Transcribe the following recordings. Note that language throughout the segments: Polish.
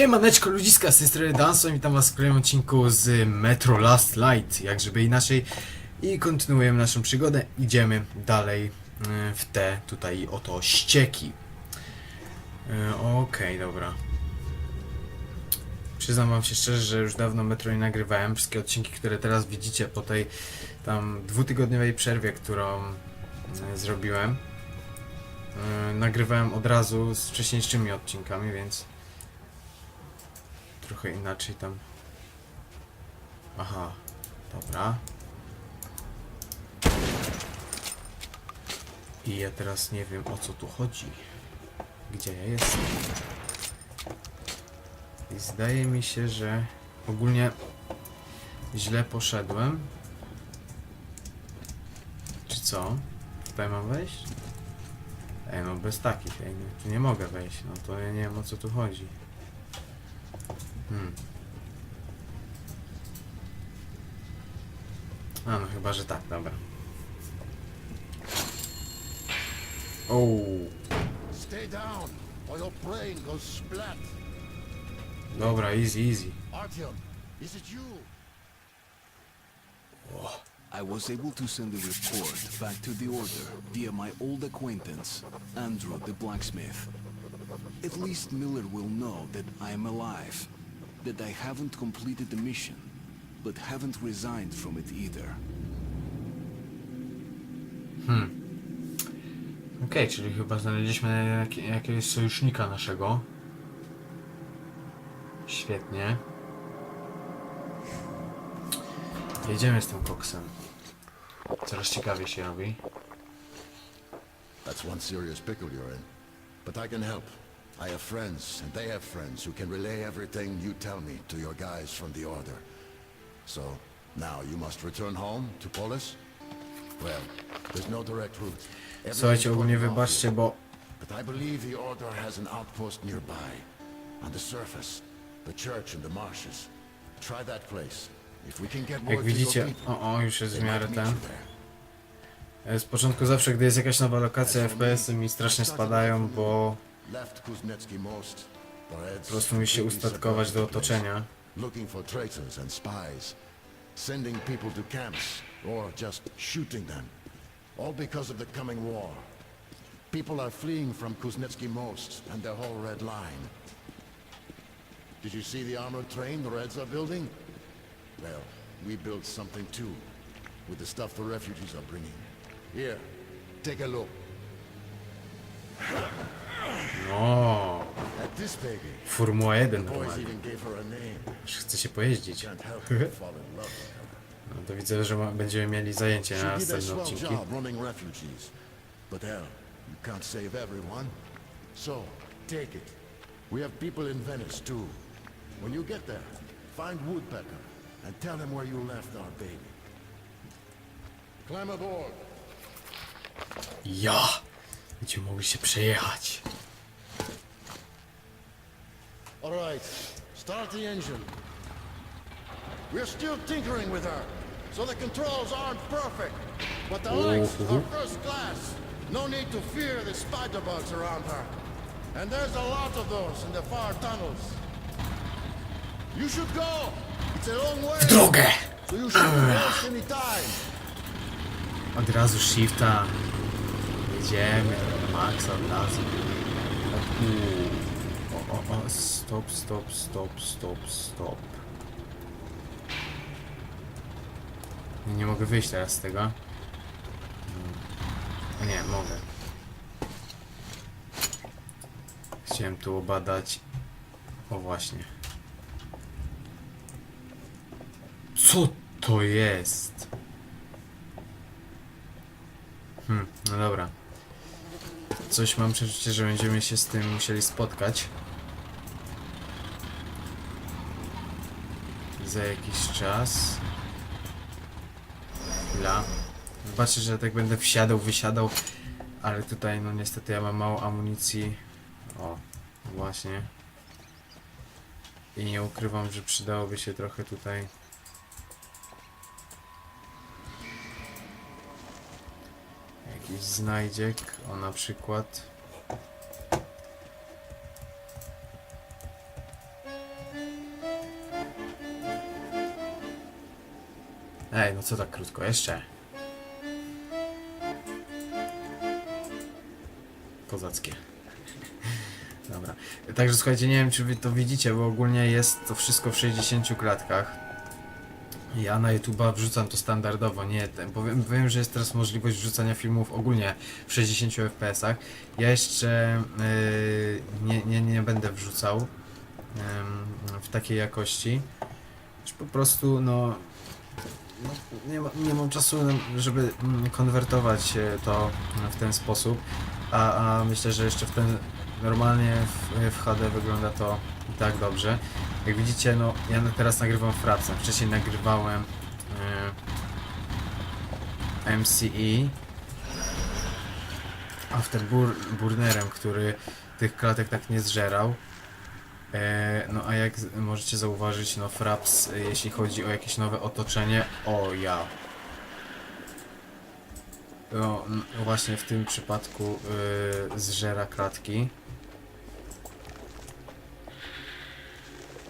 Siemaneczko ludziska, z tej strony Danson, witam was w kolejnym odcinku z Metro Last Light, jak żeby inaczej. I kontynuujemy naszą przygodę, idziemy dalej y, w te tutaj oto ścieki. Y, Okej, dobra. Przyznam wam się szczerze, że już dawno Metro nie nagrywałem. Wszystkie odcinki, które teraz widzicie po tej tam dwutygodniowej przerwie, którą y, zrobiłem, nagrywałem od razu z wcześniejszymi odcinkami, więc trochę inaczej tam. Aha, dobra. I ja teraz nie wiem o co tu chodzi. Gdzie ja jestem? I zdaje mi się, że ogólnie źle poszedłem. Czy co? Tutaj mam wejść? Ej, no bez takich, ej, tu nie mogę wejść, no to ja nie wiem o co tu chodzi. Hmm. A no chyba, że tak, dobra. O, Stay down, or your brain goes splat. dobra, easy, easy. Artyom, is it you? Oh. I was able to send a report back to the Order via my old acquaintance, Andrew the blacksmith. At least Miller will know that I am alive, that I haven't completed the mission, but haven't resigned from it either. Okej, czyli chyba znaleźliśmy jak, jakiegoś sojusznika naszego. Świetnie. Jedziemy z tym koksem. Coraz ciekawie się robi. That's one serious pickle you're in. But I can help. I have friends, and they have friends who can relay everything you tell me to your guys from the Order. So, now you must return home to Polis? Well, there's no direct route. Słuchajcie, ogólnie wybaczcie, bo But I believe the Order has an outpost nearby. On the surface, the church in the marshes. Try that place. If we can get jak to your widzicie... O, o, już jest w miarę ten. E, Z początku zawsze, gdy jest jakaś nowa lokacja, FPS-y mi strasznie spadają, bo Left Kuznetsky most. Their heads po prostu musi się ustatkować do otoczenia. Looking for traitors and spies. Sending people to camps. Or just shooting them. All because of the coming war. People are fleeing from Kuznetsky most and their whole red line. Did you see the armored train the Reds are building? Well, we built something too. With the stuff the refugees are bringing. Here, take a look. No. Formuła 1 Boys normalnie. Aż Chce się pojeździć. No to widzę, że ma, będziemy mieli zajęcie na następne odcinki. But hell, you can't save everyone. So, take it. We have people in Venice too. When you get there, find Woodpecker and tell him where you left our baby. Climb aboard. Ja! Będziemy mogli się przejechać. All right, start the engine. We're still tinkering with her, so the controls aren't perfect. But the oh, lights are uh-huh. first class. No need to fear the spider bugs around her. And there's a lot of those in the far tunnels. You should go. It's a long way. Drogę! So you shouldn't uh. waste any time. Od razu shifta. Jedziemy. Maxa od razu. O, u. o, o, stop, stop, stop, stop, stop. Nie mogę wyjść teraz z tego. A nie, mogę. Chciałem tu obadać. O właśnie. Co to jest? Hmm, no dobra. Coś mam przeczucie, że będziemy się z tym musieli spotkać. Za jakiś czas. Chwila. Zobaczcie, że tak będę wsiadał, wysiadał. Ale tutaj, no niestety, ja mam mało amunicji. O, właśnie. I nie ukrywam, że przydałoby się trochę tutaj jakiś znajdziek, o na przykład Ej, no co tak krótko, jeszcze. Kozackie. Dobra. Także słuchajcie, nie wiem czy wy to widzicie, bo ogólnie jest to wszystko w 60 klatkach. Ja na YouTube'a wrzucam to standardowo, nie, ten- bo wiem, wiem, że jest teraz możliwość wrzucania filmów ogólnie w 60 fps-ach. Ja jeszcze yy, nie, nie, nie będę wrzucał ym, w takiej jakości. Po prostu, no nie, ma, nie mam czasu, żeby mm, konwertować e, to w ten sposób, a, a myślę, że jeszcze w ten normalnie w, w HD wygląda to i tak dobrze. Jak widzicie, no ja teraz nagrywam fracem, wcześniej nagrywałem e, MCE Afterburnerem, który tych klatek tak nie zżerał. E, no a jak możecie zauważyć, no Fraps, e, jeśli chodzi o jakieś nowe otoczenie, o ja. No, właśnie w tym przypadku y, zżera klatki.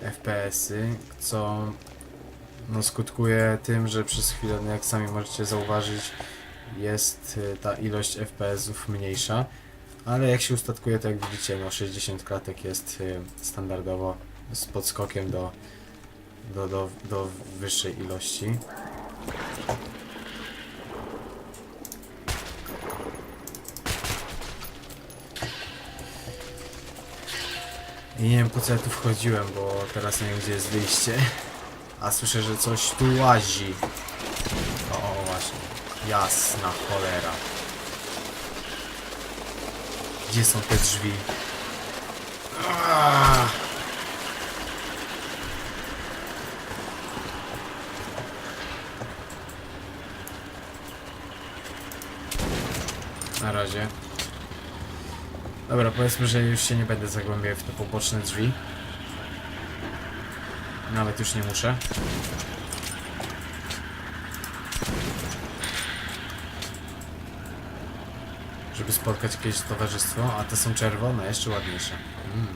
FPS-y, co no, skutkuje tym, że przez chwilę, no, jak sami możecie zauważyć, jest y, ta ilość FPS-ów mniejsza. Ale jak się ustatkuje, to jak widzicie, no 60 klatek jest y, standardowo z podskokiem do, do, do, do wyższej ilości. I nie wiem po co ja tu wchodziłem, bo teraz nie wiem gdzie jest wyjście. A słyszę, że coś tu łazi. O, o właśnie. Jasna cholera. Gdzie są te drzwi? Aaaa! Na razie. Dobra, powiedzmy, że już się nie będę zagłębiał w te poboczne drzwi. Nawet już nie muszę. Żeby spotkać jakieś towarzystwo, a te są czerwone, jeszcze ładniejsze. Mm.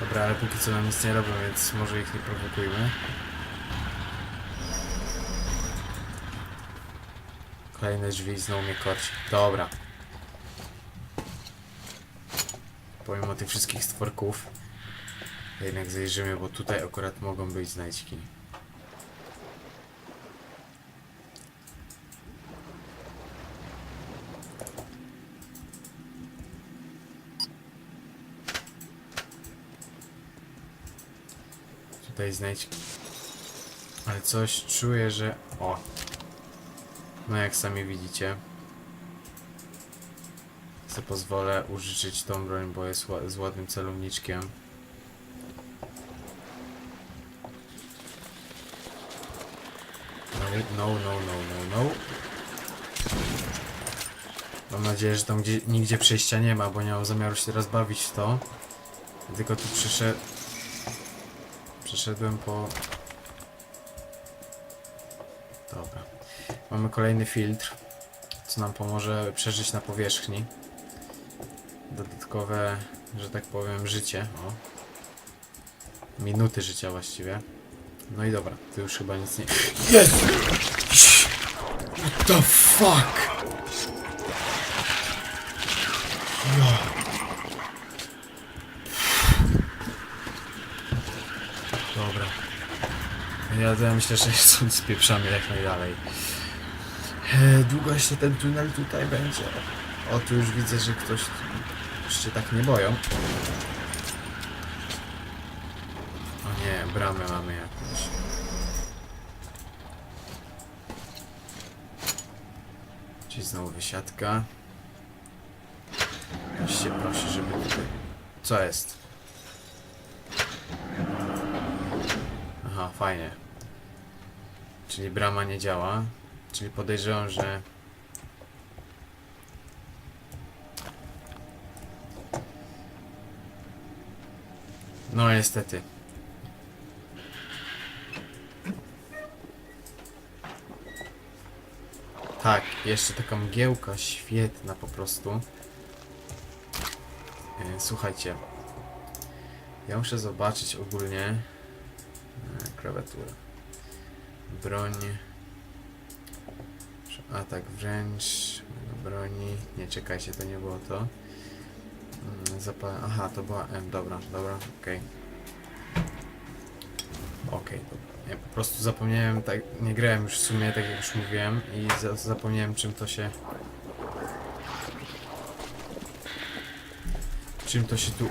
Dobra, ale póki co nam nic nie robią, więc może ich nie prowokujmy. Kolejne drzwi znowu mnie korci. Dobra. Pomimo tych wszystkich stworków, jednak zajrzymy, bo tutaj akurat mogą być znajdźki. Tutaj znajdźki. Ale coś czuję, że... O! No jak sami widzicie. sobie pozwolę użyczyć tą broń, bo jest z ładnym celowniczkiem. No, no, no, no, no, no. Mam nadzieję, że tam gdzie, nigdzie przejścia nie ma, bo nie mam zamiaru się teraz bawić w to. Tylko tu przyszedł... Przeszedłem po... Dobra. Mamy kolejny filtr, co nam pomoże przeżyć na powierzchni. Dodatkowe, że tak powiem, życie. O. Minuty życia właściwie. No i dobra, tu już chyba nic nie... Jest! What the fuck? Dobra. Ja, ja myślę, że stąd spieprzamy jak najdalej. E, Długo jeszcze ten tunel tutaj będzie. O, tu już widzę, że ktoś już się tak nie boją. O nie, bramę mamy jakąś. Czyli znowu wysiadka. Ktoś się prosi, żeby tutaj... Co jest? Aha, fajnie. Czyli brama nie działa. Czyli podejrzewam, że... No niestety. Tak, jeszcze taka mgiełka świetna po prostu. E, Słuchajcie. Ja muszę zobaczyć ogólnie E, Klawiatura. Broń. Atak wręcz. Broni. Nie, czekajcie, to nie było to. Mm, Zapa Aha, to była M. Dobra, dobra, okej. Okej, dobra. Ja po prostu zapomniałem, tak, nie grałem już w sumie, tak jak już mówiłem i za zapomniałem czym to się... Czym to się tu...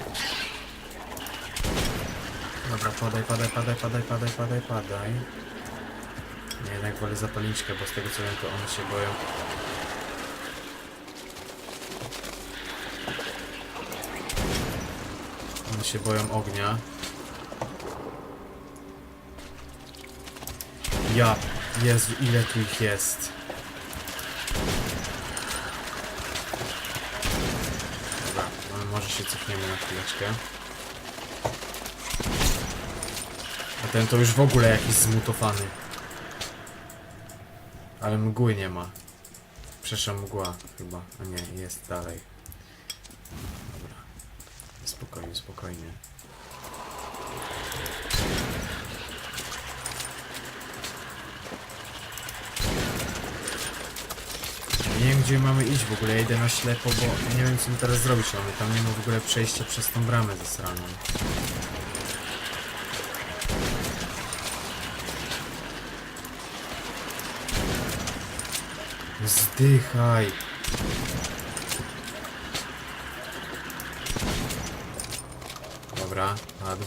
Dobra, padaj, padaj, padaj, padaj, padaj, padaj, padaj. Nie, jednak wolę zapalniczkę, bo z tego co wiem, to one się boją. One się boją ognia. Ja, Jezu, ile tu ich jest. Dobra, no może się cofniemy na chwileczkę. A ten to już w ogóle jakiś zmutowany. Ale mgły nie ma. Przeszła mgła chyba. A nie, jest dalej. Dobra. Spokojnie, spokojnie. Nie wiem gdzie mamy iść w ogóle, ja idę na ślepo, bo nie wiem co mi teraz zrobić, mamy tam nie ma w ogóle przejścia przez tą bramę ze sraną. Zdychaj! Dobra, padł.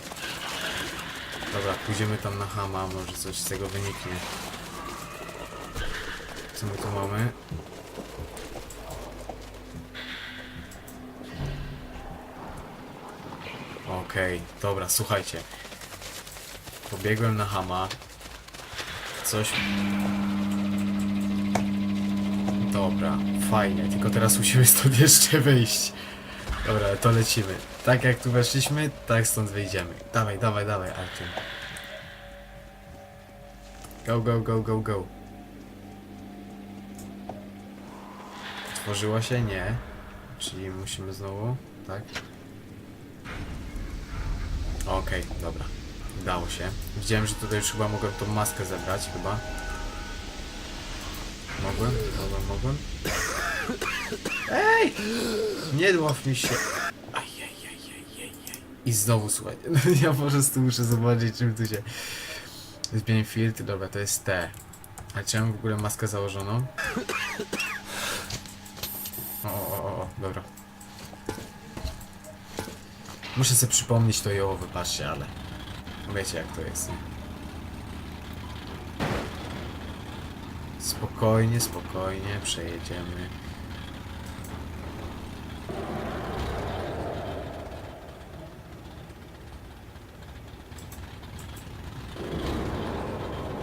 Dobra, pójdziemy tam na Hama, może coś z tego wyniknie. Co my tu mamy? Okej, dobra, słuchajcie. Pobiegłem na Hama. Coś Dobra, fajnie, tylko teraz musimy stąd jeszcze wyjść. Dobra, to lecimy. Tak jak tu weszliśmy, tak stąd wyjdziemy. Dawaj, dawaj, dawaj, Artur. Go, go, go, go, go. Otworzyła się? Nie. Czyli musimy znowu, tak? Okej, dobra. Udało się. Widziałem, że tutaj już chyba mogłem tą maskę zebrać, chyba. Mogłem? Mogłem, mogłem? Ej! Nie dław mi się. I znowu słuchaj. Ja po prostu muszę zobaczyć czym tu się... Zmień filtr, dobra, to jest T. A czy mam w ogóle maskę założoną? O, o, o, o, dobra. Muszę sobie przypomnieć to ją, wybaczcie, ale... Wiecie jak to jest, nie? Spokojnie, spokojnie, przejedziemy.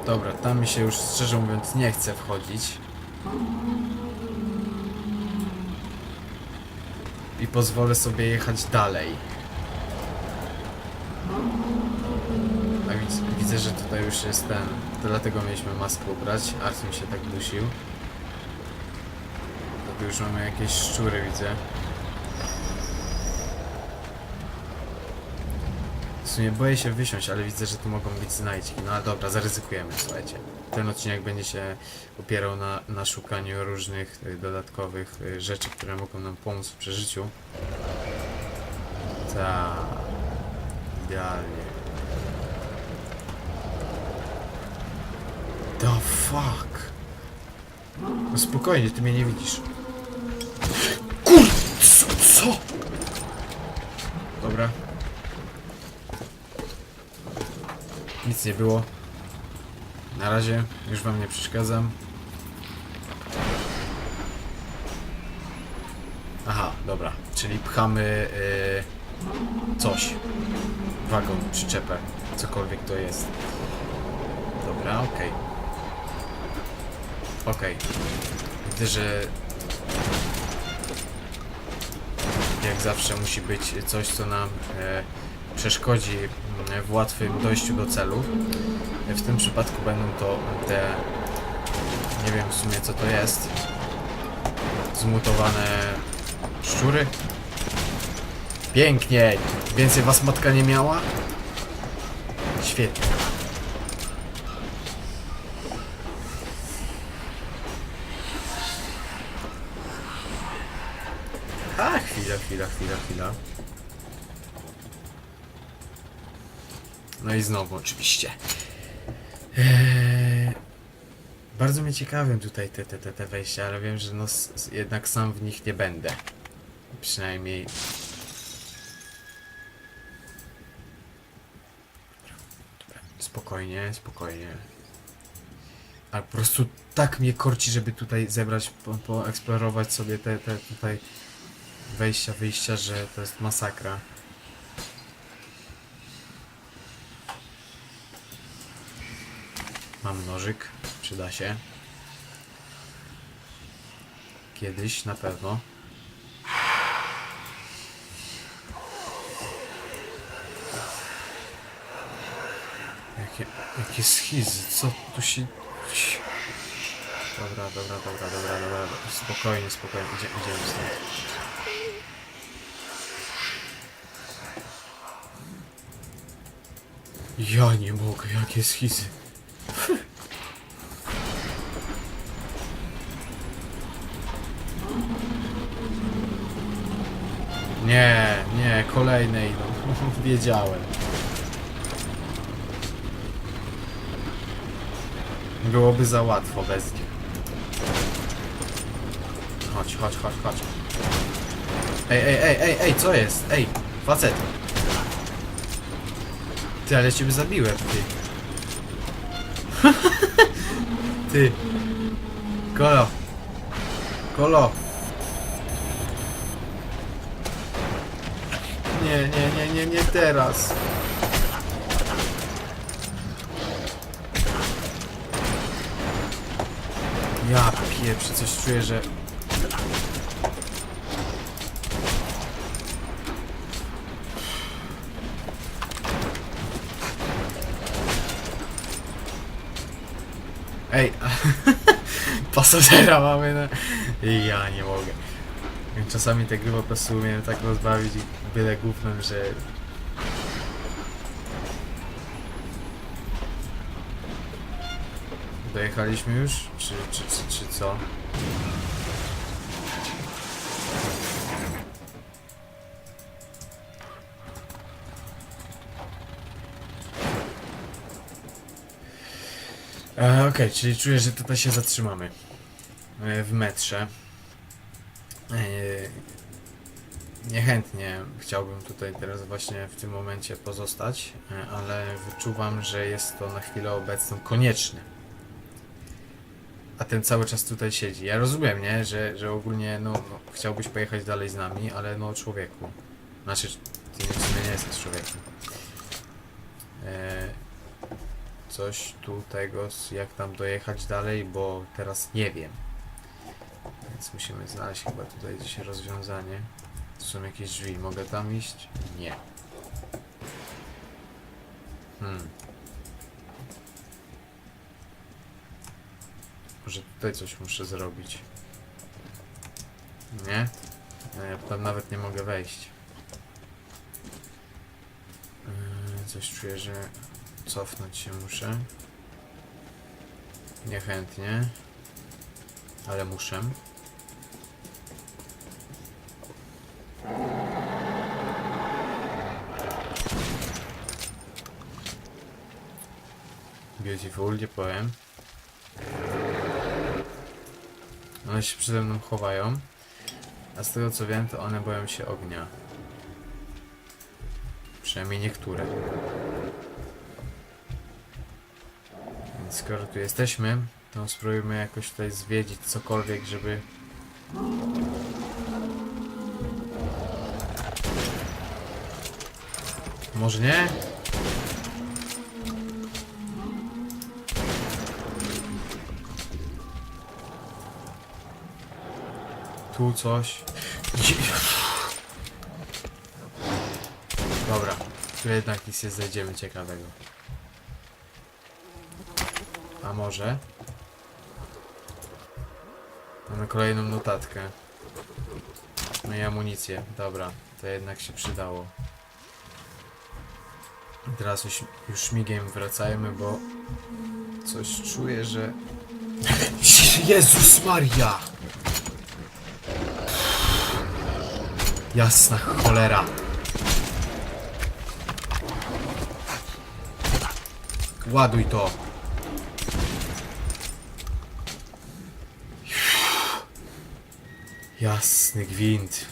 Dobra, tam mi się już szczerze mówiąc nie chce wchodzić. I pozwolę sobie jechać dalej. Widzę, że tutaj już jest ten. To dlatego mieliśmy maskę ubrać. Artem się tak dusił. Tu już mamy jakieś szczury, widzę. W sumie boję się wysiąść, ale widzę, że tu mogą być znajdźki. No ale dobra, zaryzykujemy, słuchajcie. Ten odcinek będzie się opierał na, na szukaniu różnych y, dodatkowych y, rzeczy, które mogą nam pomóc w przeżyciu. Tak. Idealnie. The fuck? No spokojnie, ty mnie nie widzisz. Kur... Co? co? Dobra. Nic nie było. Na razie, już wam nie przeszkadzam. Aha, dobra. Czyli pchamy y, coś. Wagon, przyczepę, cokolwiek to jest. Dobra, okej. Okej. Widzę, że jak zawsze musi być coś, co nam e, przeszkodzi mm, w łatwym dojściu do celu. W tym przypadku będą to te, nie wiem w sumie co to jest, zmutowane szczury. Pięknie! Więcej was matka nie miała? Świetnie. A, chwila, chwila, chwila. No i znowu oczywiście. Eee, bardzo mnie ciekawią tutaj te, te, te, te wejścia, ale wiem, że no jednak sam w nich nie będę. Przynajmniej... Spokojnie, spokojnie. A po prostu tak mnie korci, żeby tutaj zebrać, po, poeksplorować sobie te, te tutaj wejścia, wyjścia, że to jest masakra. Mam nożyk, przyda się. Kiedyś na pewno. Jakie, jakie schizy, co tu się... Dobra, dobra, dobra, dobra, dobra, spokojnie, spokojnie, Idzie, idziemy stąd. Ja nie mogę, jakie schizy. Nie, nie, kolejne idą. Wiedziałem. Byłoby za łatwo bez nich. Chodź, chodź, chodź, chodź. Ej, ej, ej, ej, ej, co jest? Ej, facet. Ty, ale ciebie zabiłem, ty. ty. Kolo. Kolo. Nie, nie, nie, nie, nie teraz. Ja pieprzę, coś czuję, że... pasażera mamy na... Ja nie mogę. Czasami te gry po prostu umiem tak rozbawić i byle gównem, że... Dojechaliśmy już? Czy, czy, czy, czy co? E, Okej, czyli czuję, że tutaj się zatrzymamy. E, w metrze. E, niechętnie chciałbym tutaj teraz właśnie w tym momencie pozostać, e, ale wyczuwam, że jest to na chwilę obecną konieczne. A ten cały czas tutaj siedzi. Ja rozumiem, nie? Że, że ogólnie no, no, chciałbyś pojechać dalej z nami, ale no człowieku. Znaczy, ty w sumie nie jesteś człowiekiem. Coś tu tego, jak tam dojechać dalej, bo teraz nie wiem. Więc musimy znaleźć chyba tutaj gdzieś rozwiązanie. Tu są jakieś drzwi. Mogę tam iść? Nie. Hmm. Może tutaj coś muszę zrobić. Nie? No ja tam nawet nie mogę wejść. Yy, Coś czuję, że cofnąć się muszę. Niechętnie. Ale muszę. Beautiful, nie powiem. One się przede mną chowają. A z tego co wiem, to one boją się ognia. Przynajmniej niektóre. Więc skoro tu jesteśmy, to spróbujmy jakoś tutaj zwiedzić cokolwiek, żeby... Może nie? Tu coś. Dobra, tu jednak nic nie znajdziemy ciekawego. A może? Mamy kolejną notatkę. No i amunicję. Dobra, to jednak się przydało. I Teraz już, już śmigiem wracajmy, bo coś czuję, że... Jezus Maria! Jasna cholera. Ładuj to. Jasny gwint.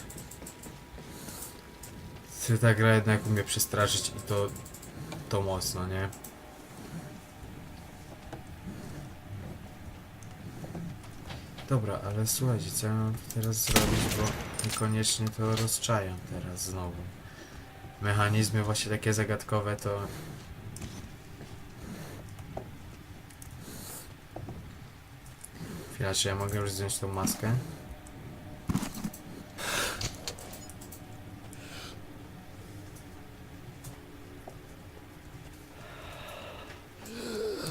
Ta gra jednak umie przestraszyć i to... To mocno, nie? Dobra, ale słuchajcie, co ja mam teraz zrobić, bo niekoniecznie to rozczajam teraz znowu. Mechanizmy właśnie takie zagadkowe to... Chwila, czy ja mogę już zdjąć tą maskę?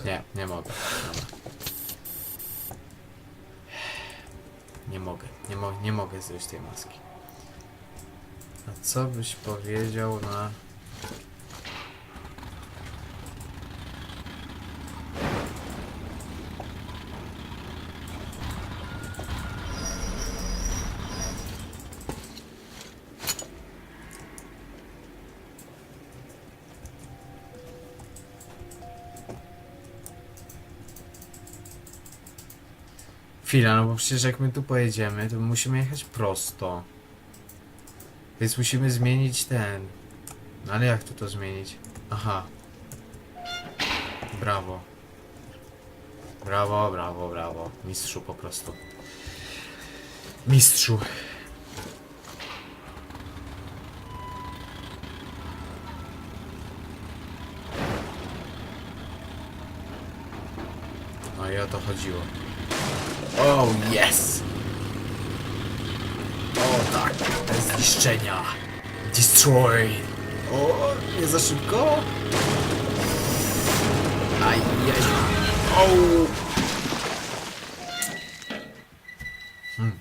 Nie, nie mogę. Dobra. Nie mogę, nie, mogę zdjąć tej maski. A co byś powiedział na... Chwila, no bo przecież jak my tu pojedziemy, to musimy jechać prosto. Więc musimy zmienić ten. No ale jak tu to zmienić? Aha. Brawo. Brawo, brawo, brawo. Mistrzu po prostu. Mistrzu. No i o to chodziło. Oh, yes! O tak, bez zniszczenia. Destroy. O, nie za szybko? Ajaj. O! Hmm.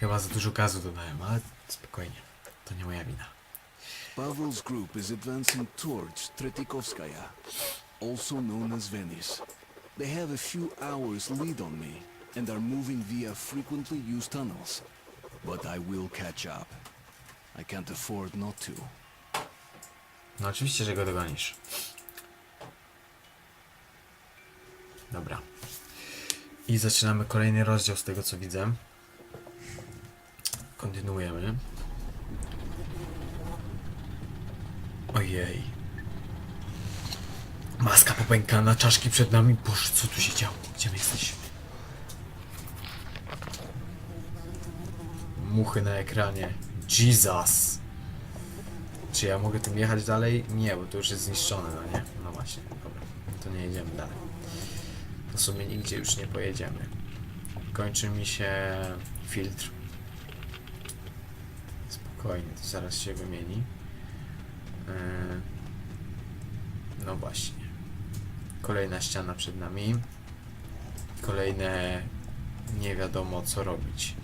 Chyba za dużo gazu dodałem, ale spokojnie. To nie moja wina. Pavel's group is advancing towards Tretikovskaya, also known as Venice. They have a few hours lead on me and are moving via frequently used tunnels. But I will catch up. I can't afford not to. No oczywiście, że go dogonisz. Dobra. I zaczynamy kolejny rozdział z tego co widzę. Kontynuujemy. Ojej. Maska popękana, czaszki przed nami. Boże, co tu się działo? Gdzie my jesteśmy? Muchy na ekranie. Jesus. Czy ja mogę tym jechać dalej? Nie, bo to już jest zniszczone, no nie? No właśnie, dobra. To nie jedziemy dalej. W sumie nigdzie już nie pojedziemy. Kończy mi się filtr. Spokojnie, to zaraz się wymieni. Yy, No właśnie. Kolejna ściana przed nami. Kolejne nie wiadomo co robić.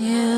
Yeah.